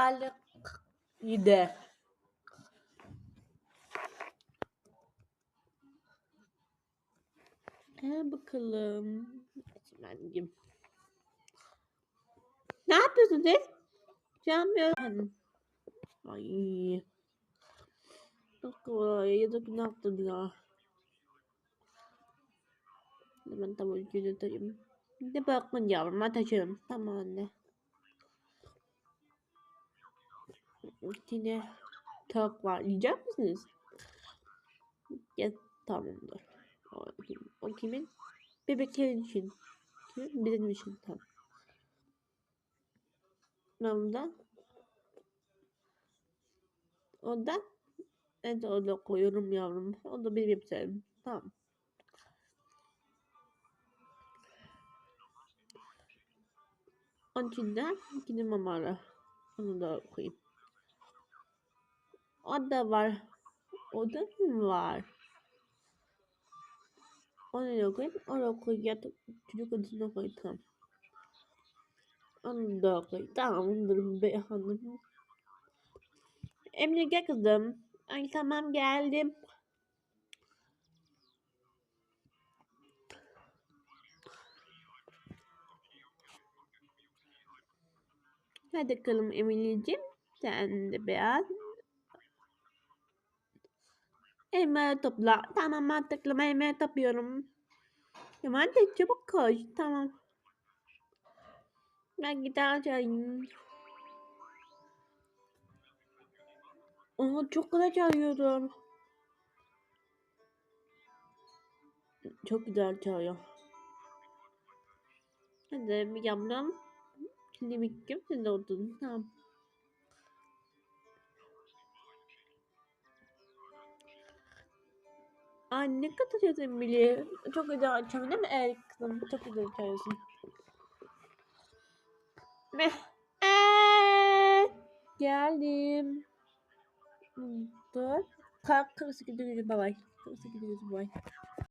Balık yedi. Ee, bakalım. Ben Ne yapıyorsun siz? Canmıyorum. Ay. Çok kolay. Ya da günahtır ya. Ben tamam yürüteyim. Ne bakın yavrum atacağım. Tamam anne. Yine tavuk var. Yiyecek misiniz? Ya tamamdır. O, o kimin? Bebeklerin için. Kimin? Bizim için tamam. Ondan. Ben de orada koyuyorum yavrum. O da benim yapacağım. Tamam. Onun için de yine mamalı. Onu da koyayım. O da var. O da mı var? Onu koyayım. Onu koyayım. Çocuk odasına koy. Tamam. Onu da koy. Tamamdır be hanım. Emre gel kızım. Ay tamam geldim. Hadi bakalım Emily'ciğim. Sen de biraz. Elma topla. Tamam mantıklı elma topluyorum. Tamam de çabuk koş. Tamam. Ben çalayım. Aa, çok güzel çalıyorum. Çok güzel çalıyor. Hadi bir yavrum. Şimdi bir kim sen de oldun. Tamam. Ay ne kadar güzel Emily. Çok güzel çalıyor değil mi? Evet kızım. Çok güzel çalıyorsun. Meh. Eee, Geldim. Dur. Kalk 48 bye bye. 48 bye bye.